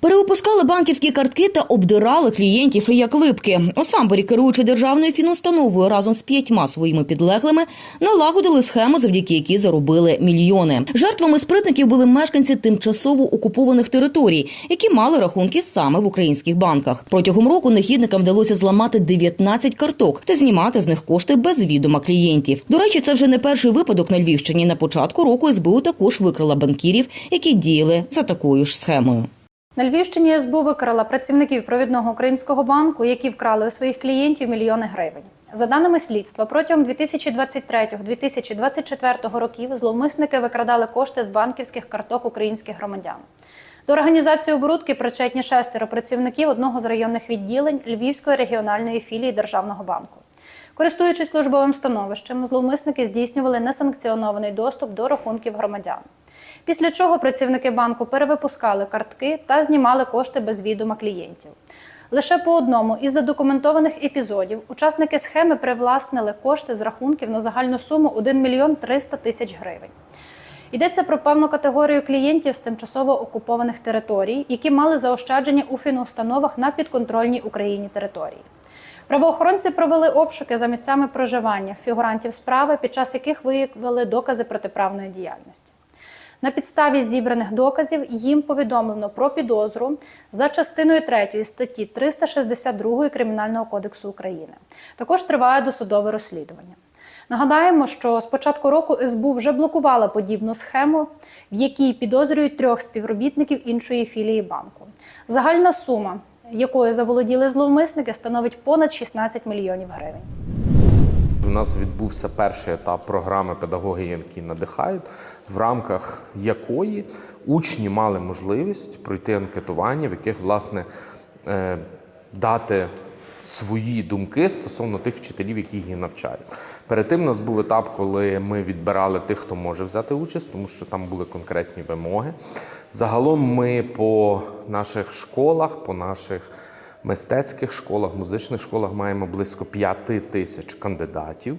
Перевипускали банківські картки та обдирали клієнтів як липки. У Самборі, керуючи державною фінустановою разом з п'ятьма своїми підлеглими, налагодили схему, завдяки якій заробили мільйони. Жертвами спритників були мешканці тимчасово окупованих територій, які мали рахунки саме в українських банках. Протягом року нехідникам вдалося зламати 19 карток та знімати з них кошти без відома клієнтів. До речі, це вже не перший випадок на Львівщині. На початку року СБУ також викрила банкірів, які діяли за такою ж схемою. На Львівщині СБУ викрила працівників провідного українського банку, які вкрали у своїх клієнтів мільйони гривень. За даними слідства, протягом 2023-2024 років зловмисники викрадали кошти з банківських карток українських громадян. До організації оборудки причетні шестеро працівників одного з районних відділень Львівської регіональної філії Державного банку. Користуючись службовим становищем, зловмисники здійснювали несанкціонований доступ до рахунків громадян. Після чого працівники банку перевипускали картки та знімали кошти без відома клієнтів. Лише по одному із задокументованих епізодів учасники схеми привласнили кошти з рахунків на загальну суму 1 мільйон 300 тисяч гривень. Йдеться про певну категорію клієнтів з тимчасово окупованих територій, які мали заощадження у фінустановах на підконтрольній Україні території. Правоохоронці провели обшуки за місцями проживання фігурантів справи, під час яких виявили докази протиправної діяльності. На підставі зібраних доказів їм повідомлено про підозру за частиною 3 статті 362 Кримінального кодексу України. Також триває досудове розслідування. Нагадаємо, що з початку року СБУ вже блокувала подібну схему, в якій підозрюють трьох співробітників іншої філії банку. Загальна сума, якою заволоділи зловмисники, становить понад 16 мільйонів гривень. У нас відбувся перший етап програми Педагоги, які надихають, в рамках якої учні мали можливість пройти анкетування, в яких власне е, дати свої думки стосовно тих вчителів, які їх навчають. Перед тим у нас був етап, коли ми відбирали тих, хто може взяти участь, тому що там були конкретні вимоги. Загалом ми по наших школах, по наших мистецьких школах, музичних школах маємо близько 5 тисяч кандидатів.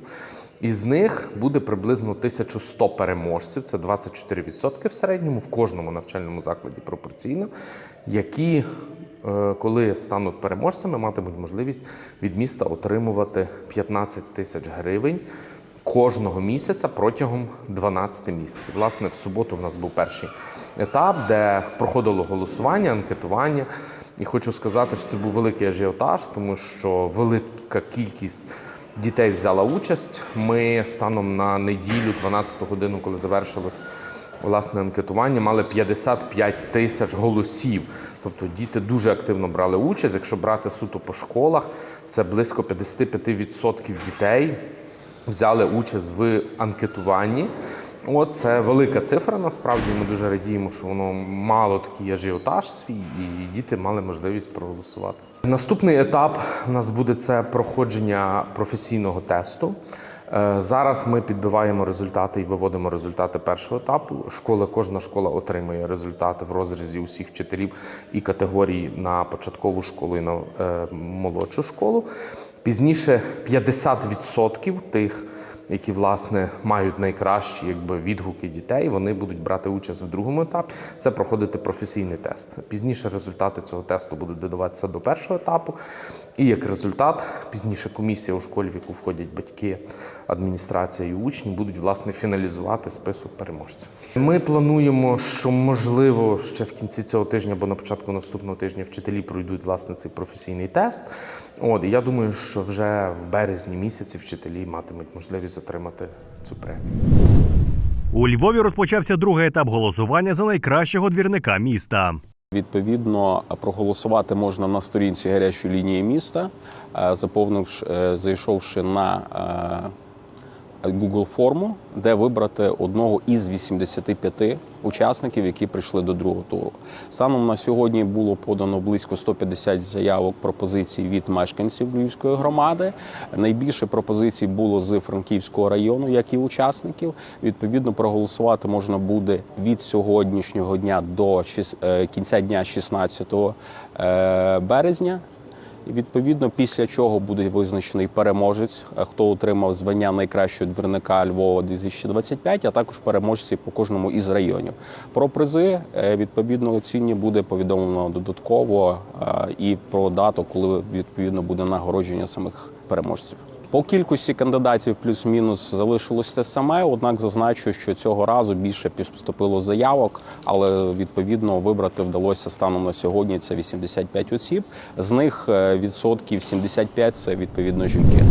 Із них буде приблизно 1100 переможців, це 24% в середньому в кожному навчальному закладі пропорційно, які, е, коли стануть переможцями, матимуть можливість від міста отримувати 15 тисяч гривень кожного місяця протягом 12 місяців. Власне, в суботу в нас був перший етап, де проходило голосування, анкетування. І хочу сказати, що це був великий ажіотаж, тому що велика кількість дітей взяла участь. Ми станом на неділю, 12 годину, коли завершилось власне анкетування, мали 55 тисяч голосів. Тобто діти дуже активно брали участь. Якщо брати суто по школах, це близько 55% дітей взяли участь в анкетуванні. От це велика цифра. Насправді ми дуже радіємо, що воно мало такий ажіотаж свій, і діти мали можливість проголосувати. Наступний етап у нас буде це проходження професійного тесту. Е, Зараз ми підбиваємо результати і виводимо результати першого етапу. Школа, кожна школа отримує результати в розрізі усіх вчителів і категорій на початкову школу і на е, молодшу школу. Пізніше 50% тих, які власне мають найкращі якби, відгуки дітей, вони будуть брати участь в другому етапі. Це проходити професійний тест. Пізніше результати цього тесту будуть додаватися до першого етапу. І як результат, пізніше комісія у школі, в яку входять батьки, адміністрація і учні, будуть власне фіналізувати список переможців. Ми плануємо, що можливо ще в кінці цього тижня або на початку наступного тижня вчителі пройдуть власне цей професійний тест. От і я думаю, що вже в березні місяці вчителі матимуть можливість отримати цю премію. У Львові розпочався другий етап голосування за найкращого двірника міста. Відповідно, проголосувати можна на сторінці гарячої лінії міста, е, заповнивши, е, зайшовши на е, Google форму, де вибрати одного із 85 учасників, які прийшли до другого туру. Станом на сьогодні було подано близько 150 заявок пропозицій від мешканців Львівської громади. Найбільше пропозицій було з Франківського району, як і учасників. Відповідно, проголосувати можна буде від сьогоднішнього дня до е, кінця дня 16 е, березня. І відповідно, після чого буде визначений переможець, е, хто отримав звання найкращого двірника Львова 2025, а також переможці по кожному із районів. Про призи е, відповідно оцінні буде повідомлено додатково е, і про дату, коли відповідно буде нагородження самих переможців. По кількості кандидатів плюс-мінус залишилось те саме. Однак зазначу, що цього разу більше поступило заявок, але відповідно вибрати вдалося станом на сьогодні. Це 85 осіб. З них е, відсотків 75 – це відповідно жінки.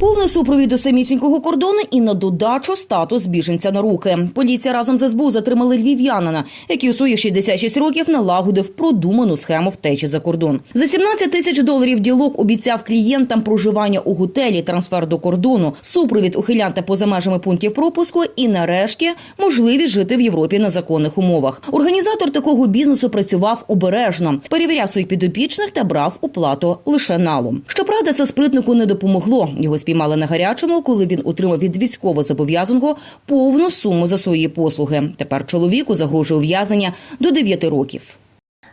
Повний супровід до самісінького кордону і на додачу статус біженця на руки. Поліція разом з СБУ затримали львів'янина, який у своїх 66 років налагодив продуману схему втечі за кордон. За 17 тисяч доларів ділок обіцяв клієнтам проживання у готелі, трансфер до кордону, супровід ухилянта поза межами пунктів пропуску і, нарешті, можливість жити в Європі на законних умовах. Організатор такого бізнесу працював обережно, перевіряв своїх підопічних та брав у плату лише налом. Щоправда, це спритнику не допомогло. Його спіймали на гарячому, коли він отримав від військовозобов'язаного повну суму за свої послуги. Тепер чоловіку загрожує ув'язнення до 9 років.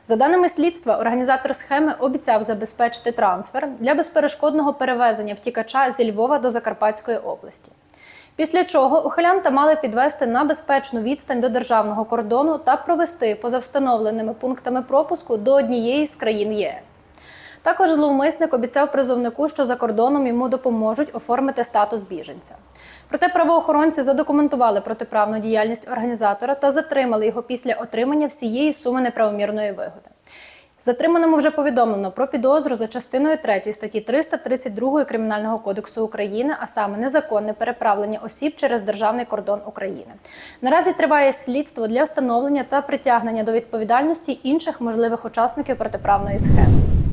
За даними слідства, організатор схеми обіцяв забезпечити трансфер для безперешкодного перевезення втікача зі Львова до Закарпатської області. Після чого ухилянта мали підвести на безпечну відстань до державного кордону та провести поза встановленими пунктами пропуску до однієї з країн ЄС. Також зловмисник обіцяв призовнику, що за кордоном йому допоможуть оформити статус біженця. Проте правоохоронці задокументували протиправну діяльність організатора та затримали його після отримання всієї суми неправомірної вигоди. Затриманому вже повідомлено про підозру за частиною 3 статті 332 Кримінального кодексу України, а саме незаконне переправлення осіб через державний кордон України. Наразі триває слідство для встановлення та притягнення до відповідальності інших можливих учасників протиправної схеми.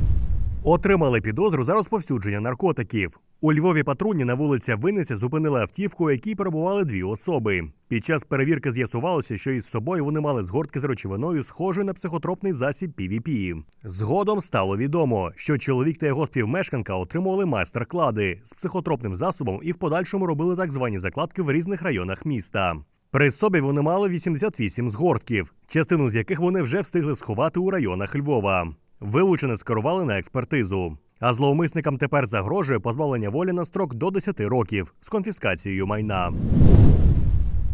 Отримали підозру за розповсюдження наркотиків. У Львові патрульні на вулиця Винниця зупинили автівку, у якій перебували дві особи. Під час перевірки з'ясувалося, що із собою вони мали згортки з речовиною, схожою на психотропний засіб PVP. Згодом стало відомо, що чоловік та його співмешканка отримували майстер-клади з психотропним засобом і в подальшому робили так звані закладки в різних районах міста. При собі вони мали 88 згортків, частину з яких вони вже встигли сховати у районах Львова. Вилучене скерували на експертизу. А зловмисникам тепер загрожує позбавлення волі на строк до 10 років з конфіскацією майна.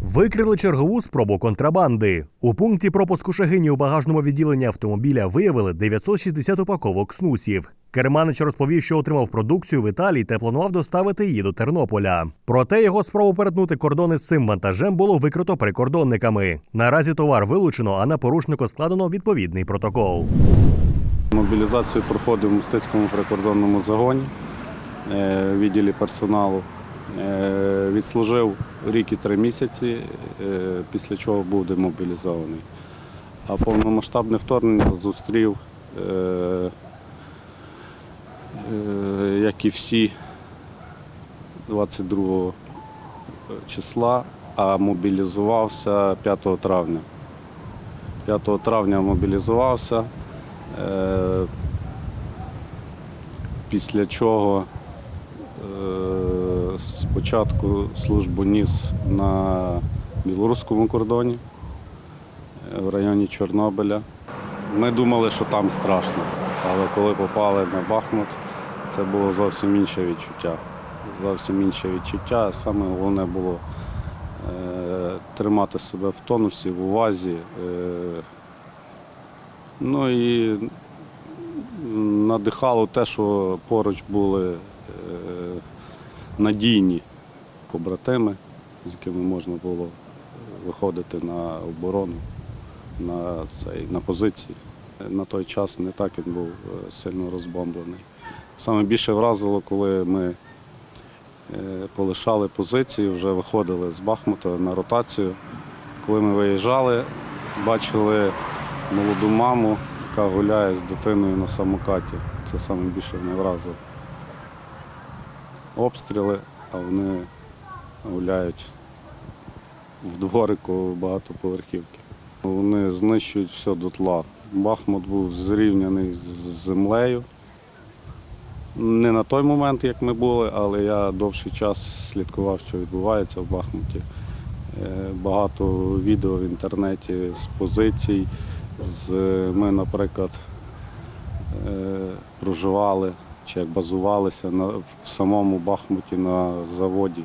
Викрили чергову спробу контрабанди. У пункті пропуску шагині у багажному відділенні автомобіля виявили 960 упаковок снусів. Керманич розповів, що отримав продукцію в Італії та планував доставити її до Тернополя. Проте його спробу перетнути кордони з цим вантажем було викрито прикордонниками. Наразі товар вилучено, а на порушнику складено відповідний протокол. Мобілізацію проходив в мистецькому прикордонному загоні е, відділі персоналу. Е, Відслужив рік і три місяці, е, після чого був демобілізований. А повномасштабне вторгнення зустрів, як і всі, 22 числа, а мобілізувався 5 травня. 5 травня мобілізувався. Е, Після чого е, спочатку службу ніс на білоруському кордоні е, в районі Чорнобиля. Ми думали, що там страшно, але коли попали на Бахмут, це було зовсім інше відчуття. Зовсім інше відчуття. Саме головне було тримати себе в тонусі, в увазі. Ну і надихало те, що поруч були е, надійні побратими, з якими можна було виходити на оборону, на, цей, на позиції. На той час не так він був е, сильно розбомблений. Саме більше вразило, коли ми е, полишали позиції, вже виходили з Бахмута на ротацію. Коли ми виїжджали, бачили молоду маму, яка гуляє з дитиною на самокаті. Це саме більше мене вразило. Обстріли, а вони гуляють в дворику багатоповерхівки. Вони знищують все дотла. Бахмут був зрівняний з землею. Не на той момент, як ми були, але я довший час слідкував, що відбувається в Бахмуті. Е, Багато відео в інтернеті з позицій. З, ми, наприклад, проживали чи як базувалися на, в самому Бахмуті на заводі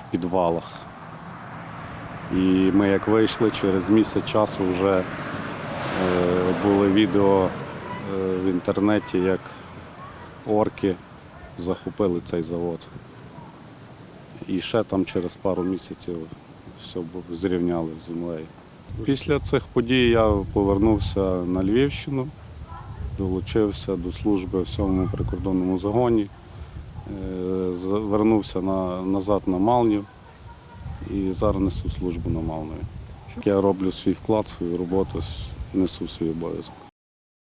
в підвалах. І ми як вийшли через місяць часу вже е, були відео е, в інтернеті, як орки захопили цей завод. І ще там через пару місяців все зрівняли з землею. Після цих подій я повернувся на Львівщину, долучився до служби в сьомому прикордонному загоні, звернувся вернувся на, назад на Малнів і зараз несу службу на Малнові. Я роблю свій вклад, свою роботу, несу свій обов'язок.